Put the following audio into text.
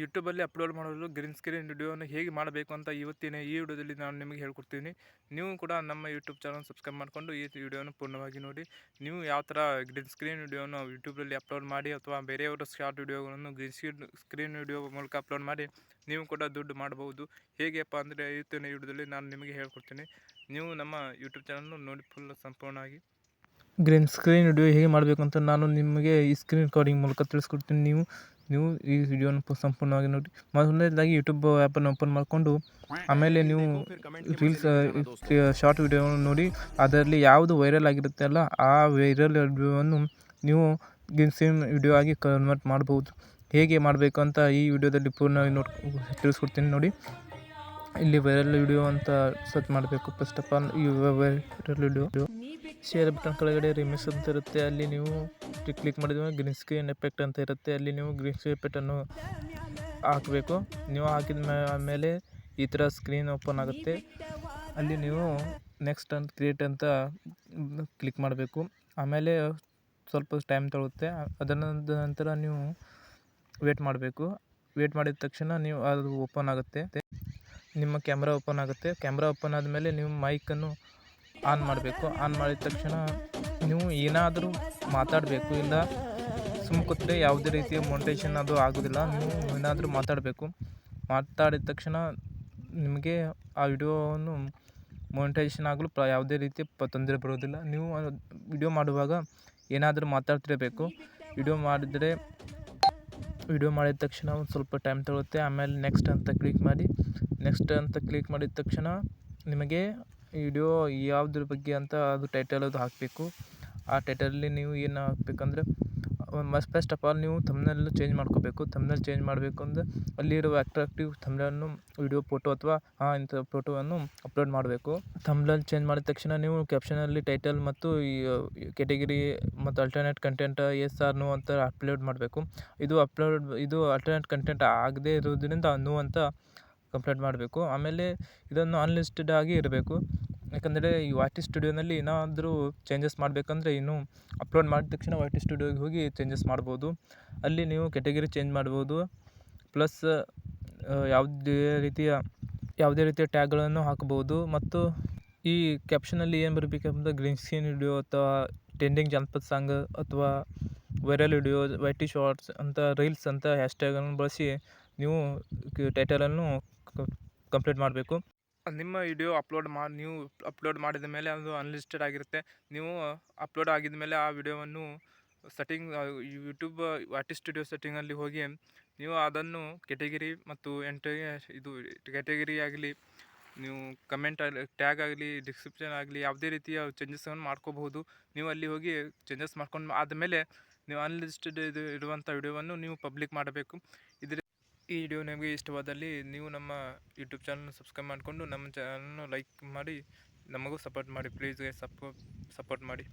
ಯೂಟ್ಯೂಬಲ್ಲಿ ಅಪ್ಲೋಡ್ ಮಾಡಲು green screen ವಿಡಿಯೋನ ಹೇಗೆ ಮಾಡಬೇಕು ಅಂತ ಇವತ್ತಿನ ಈ ವಿಡಿಯೋದಲ್ಲಿ ನಾನು ನಿಮಗೆ ಹೇಳ್ಕೊಡ್ತೀನಿ. ನೀವು ಕೂಡ ನಮ್ಮ ಯೂಟ್ಯೂಬ್ ಚಾನಲ್ ಸಬ್ಸ್ಕ್ರೈಬ್ ಮಾಡಿಕೊಂಡು ಈ ವಿಡಿಯೋನ ಪೂರ್ಣವಾಗಿ ನೋಡಿ. ನೀವು ಯಾವ ಥರ ಗ್ರೀನ್ ಸ್ಕ್ರೀನ್ ವಿಡಿಯೋನ ಯೂಟ್ಯೂಬಲ್ಲಿ ಅಪ್ಲೋಡ್ ಮಾಡಿ ಅಥವಾ ಬೇರೆಯವರ ಶಾರ್ಟ್ ವಿಡಿಯೋಗಳನ್ನು ಗ್ರೀನ್ ಸ್ಕ್ರೀನ್ ಸ್ಕ್ರೀನ್ ವಿಡಿಯೋ ಮೂಲಕ ಅಪ್ಲೋಡ್ ಮಾಡಿ, ನೀವು ಕೂಡ ದುಡ್ಡು ಮಾಡಬಹುದು ಹೇಗೆಪ್ಪ ಅಂದರೆ ಇವತ್ತಿನ ವಿಡಿಯೋದಲ್ಲಿ ನಾನು ನಿಮಗೆ ಹೇಳ್ಕೊಡ್ತೀನಿ. ನೀವು ನಮ್ಮ ಯೂಟ್ಯೂಬ್ ಚಾನಲ್ನ ನೋಡಿ ಫುಲ್ ಸಂಪೂರ್ಣವಾಗಿ. ಗ್ರೀನ್ ಸ್ಕ್ರೀನ್ ವಿಡಿಯೋ ಹೇಗೆ ಮಾಡಬೇಕು ಅಂತ ನಾನು ನಿಮಗೆ ಈ ಸ್ಕ್ರೀನ್ ರೆಕಾರ್ಡಿಂಗ್ ಮೂಲಕ ತಿಳಿಸ್ಕೊಡ್ತೀನಿ. ನೀವು ನೀವು ಈ ವಿಡಿಯೋನ ಸಂಪೂರ್ಣವಾಗಿ ನೋಡಿ. ಮೊದಲನೇದಾಗಿ ಯೂಟ್ಯೂಬ್ ಆ್ಯಪನ್ನು ಓಪನ್ ಮಾಡಿಕೊಂಡು, ಆಮೇಲೆ ನೀವು ರೀಲ್ಸ್ ಶಾರ್ಟ್ ವಿಡಿಯೋವನ್ನು ನೋಡಿ, ಅದರಲ್ಲಿ ಯಾವುದು ವೈರಲ್ ಆಗಿರುತ್ತೆ ಅಲ್ಲ, ಆ ವೈರಲ್ ವಿಡಿಯೋವನ್ನು ನೀವು ಸೇಮ್ ವಿಡಿಯೋ ಆಗಿ ಕನ್ವರ್ಟ್ ಮಾಡ್ಬೋದು. ಹೇಗೆ ಮಾಡಬೇಕು ಅಂತ ಈ ವಿಡಿಯೋದಲ್ಲಿ ಪೂರ್ಣವಾಗಿ ನೋಡಿ, ತಿಳಿಸ್ಕೊಡ್ತೀನಿ ನೋಡಿ. ಇಲ್ಲಿ ವೈರಲ್ ವಿಡಿಯೋ ಅಂತ ಸರ್ಚ್ ಮಾಡಬೇಕು. ಫಸ್ಟ್ ಆಫ್ ಆಲ್ ಈ ವೈರಲ್ ವಿಡಿಯೋ ಶೇರ್ ಬಟನ್ ಕೆಳಗಡೆ ರಿಮಿಕ್ಸ್ ಅಂತ ಇರುತ್ತೆ. ಅಲ್ಲಿ ನೀವು ಕ್ಲಿಕ್ ಮಾಡಿದ್ರೆ ಗ್ರೀನ್ ಸ್ಕ್ರೀನ್ ಎಫೆಕ್ಟ್ ಅಂತ ಇರುತ್ತೆ. ಅಲ್ಲಿ ನೀವು ಗ್ರೀನ್ ಸ್ಕ್ರೀನ್ ಎಫೆಕ್ಟನ್ನು ಹಾಕಬೇಕು. ನೀವು ಹಾಕಿದ ಮೇಲೆ ಈ ಥರ ಸ್ಕ್ರೀನ್ ಓಪನ್ ಆಗುತ್ತೆ. ಅಲ್ಲಿ ನೀವು ನೆಕ್ಸ್ಟ್ ಅಂತ ಕ್ರಿಯೇಟ್ ಅಂತ ಕ್ಲಿಕ್ ಮಾಡಬೇಕು. ಆಮೇಲೆ ಸ್ವಲ್ಪ ಟೈಮ್ ತಗೊಳುತ್ತೆ. ಅದರ ನಂತರ ನೀವು ವೇಟ್ ಮಾಡಬೇಕು. ವೇಟ್ ಮಾಡಿದ ತಕ್ಷಣ ನೀವು ಅದು ಓಪನ್ ಆಗುತ್ತೆ. ನಿಮ್ಮ ಕ್ಯಾಮ್ರಾ ಓಪನ್ ಆಗುತ್ತೆ. ಕ್ಯಾಮ್ರಾ ಓಪನ್ ಆದಮೇಲೆ ನೀವು ಮೈಕನ್ನು ಆನ್ ಮಾಡಬೇಕು. ಆನ್ ಮಾಡಿದ ತಕ್ಷಣ ನೀವು ಏನಾದರೂ ಮಾತಾಡಬೇಕು. ಇಲ್ಲ ಸುಮ್ಮ ಕೂತ್ರೆ ಯಾವುದೇ ರೀತಿಯ ಮೋಟೇಷನ್ ಅದು ಆಗೋದಿಲ್ಲ. ನೀವು ಏನಾದರೂ ಮಾತಾಡಬೇಕು. ಮಾತಾಡಿದ ತಕ್ಷಣ ನಿಮಗೆ ಆ ವಿಡಿಯೋವನ್ನು ಮೋನಿಟೈಸೇಷನ್ ಆಗಲು ಪ್ರ ಯಾವುದೇ ರೀತಿ ಪ ತೊಂದರೆ ಬರೋದಿಲ್ಲ ನೀವು ವಿಡಿಯೋ ಮಾಡುವಾಗ ಏನಾದರೂ ಮಾತಾಡ್ತಿರಬೇಕು. ವಿಡಿಯೋ ಮಾಡಿದರೆ ವಿಡಿಯೋ ಮಾಡಿದ ತಕ್ಷಣ ಒಂದು ಸ್ವಲ್ಪ ಟೈಮ್ ತಗೊಳುತ್ತೆ. ಆಮೇಲೆ ನೆಕ್ಸ್ಟ್ ಅಂತ ಕ್ಲಿಕ್ ಮಾಡಿ ನೆಕ್ಸ್ಟ್ ಅಂತ ಕ್ಲಿಕ್ ಮಾಡಿದ ತಕ್ಷಣ ನಿಮಗೆ ವಿಡಿಯೋ ಯಾವುದ್ರ ಬಗ್ಗೆ ಅಂತ ಅದು ಟೈಟಲ್ ಅದು ಹಾಕಬೇಕು. ಆ ಟೈಟಲಲ್ಲಿ ನೀವು ಏನು ಹಾಕ್ಬೇಕಂದ್ರೆ ಮಸ್ಟ್ ಫಸ್ಟ್ ಆಫ್ ಆಲ್ ನೀವು ತಮ್ಮನಲ್ಲಿ ಚೇಂಜ್ ಮಾಡ್ಕೋಬೇಕು. ತಮ್ಮನಲ್ಲಿ ಚೇಂಜ್ ಮಾಡಬೇಕು ಅಂದರೆ ಅಲ್ಲಿರುವ ಅಟ್ರಾಕ್ಟಿವ್ ತಮ್ಮನ್ನು ವಿಡಿಯೋ ಫೋಟೋ ಅಥವಾ ಹಾಂ ಇಂಥ ಫೋಟೋವನ್ನು ಅಪ್ಲೋಡ್ ಮಾಡಬೇಕು. ತಮ್ಮಲ್ಲಿ ಚೇಂಜ್ ಮಾಡಿದ ತಕ್ಷಣ ನೀವು ಕ್ಯಾಪ್ಷನಲ್ಲಿ ಟೈಟಲ್ ಮತ್ತು ಕೆಟಗರಿ ಮತ್ತು alternate content yes or no ಅಂತ ಅಪ್ಲೋಡ್ ಮಾಡಬೇಕು. ಇದು ಅಪ್ಲೋಡ್ ಇದು ಅಲ್ಟರ್ನೇಟ್ ಕಂಟೆಂಟ್ ಆಗದೇ ಇರೋದ್ರಿಂದ ನೋ ಅಂತ ಕಂಪ್ಲೀಟ್ ಮಾಡಬೇಕು. ಆಮೇಲೆ ಇದನ್ನು ಅನ್ಲಿಸ್ಟೆಡ್ ಆಗಿ ಇರಬೇಕು. ಯಾಕಂದರೆ ಈ ವಾಟಿ ಸ್ಟುಡಿಯೋನಲ್ಲಿ ಏನಾದರೂ ಚೇಂಜಸ್ ಮಾಡಬೇಕಂದ್ರೆ ಇನ್ನೂ ಅಪ್ಲೋಡ್ ಮಾಡಿದ ತಕ್ಷಣ ವಾಟಿ ಸ್ಟುಡಿಯೋಗೆ ಹೋಗಿ ಚೇಂಜಸ್ ಮಾಡ್ಬೋದು. ಅಲ್ಲಿ ನೀವು ಕೆಟಗರಿ ಚೇಂಜ್ ಮಾಡ್ಬೋದು. ಪ್ಲಸ್ ಯಾವುದೇ ರೀತಿಯ ಯಾವುದೇ ರೀತಿಯ ಟ್ಯಾಗ್ಗಳನ್ನು ಹಾಕ್ಬೋದು. ಮತ್ತು ಈ ಕ್ಯಾಪ್ಷನಲ್ಲಿ ಏನು ಬರಬೇಕಂದ್ರೆ ಗ್ರೀನ್ ಸ್ಕ್ರೀನ್ ವಿಡಿಯೋ ಅಥವಾ ಟ್ರೆಂಡಿಂಗ್ ಜಾನಪದ ಸಾಂಗ್ ಅಥವಾ ವೈರಲ್ ವಿಡಿಯೋ ವೈಟಿ ಶಾರ್ಟ್ಸ್ ಅಂತ ರೀಲ್ಸ್ ಅಂತ ಹ್ಯಾಶ್ಟ್ಯಾಗನ್ನು ಬಳಸಿ ನೀವು ಟೈಟಲನ್ನು ಕಂಪ್ಲೀಟ್ ಮಾಡಬೇಕು. ನಿಮ್ಮ ವಿಡಿಯೋ ಅಪ್ಲೋಡ್ ಮಾಡಿ ನೀವು ಅಪ್ಲೋಡ್ ಮಾಡಿದ ಮೇಲೆ ಅದು ಅನ್ಲಿಸ್ಟೆಡ್ ಆಗಿರುತ್ತೆ. ನೀವು ಅಪ್ಲೋಡ್ ಆಗಿದ ಮೇಲೆ ಆ ವಿಡಿಯೋವನ್ನು ಸೆಟ್ಟಿಂಗ್ ಯೂಟ್ಯೂಬ್ ಆರ್ಟಿಸ್ಟ್ ಸ್ಟುಡಿಯೋ ಸೆಟ್ಟಿಂಗಲ್ಲಿ ಹೋಗಿ ನೀವು ಅದನ್ನು ಕೆಟಗಿರಿ ಮತ್ತು ಎಂಟ ಇದು ಕೆಟಗಿರಿ ಆಗಲಿ, ನೀವು ಕಮೆಂಟ್ ಆಗಲಿ ಟ್ಯಾಗ್ ಆಗಲಿ ಡಿಸ್ಕ್ರಿಪ್ಷನ್ ಆಗಲಿ, ಯಾವುದೇ ರೀತಿಯ ಚೇಂಜಸ್ಗಳನ್ನು ಮಾಡ್ಕೋಬಹುದು. ನೀವು ಅಲ್ಲಿ ಹೋಗಿ ಚೇಂಜಸ್ ಮಾಡ್ಕೊಂಡು ಆದಮೇಲೆ ನೀವು ಅನ್ಲಿಸ್ಟೆಡ್ ಇದು ಇರುವಂಥ ವಿಡಿಯೋವನ್ನು ನೀವು ಪಬ್ಲಿಕ್ ಮಾಡಬೇಕು. ಇದ್ರ ಈ ವಿಡಿಯೋ ನಿಮಗೆ ಇಷ್ಟವಾದಲ್ಲಿ ನೀವು ನಮ್ಮ ಯೂಟ್ಯೂಬ್ ಚಾನಲ್ನ ಸಬ್ಸ್ಕ್ರೈಬ್ ಮಾಡಿಕೊಂಡು ನಮ್ಮ ಚಾನಲ್ನ ಲೈಕ್ ಮಾಡಿ, ನಮಗೂ ಸಪೋರ್ಟ್ ಮಾಡಿ ಪ್ಲೀಸ್ ಸಪೋರ್ಟ್ ಸಪೋರ್ಟ್ ಮಾಡಿ.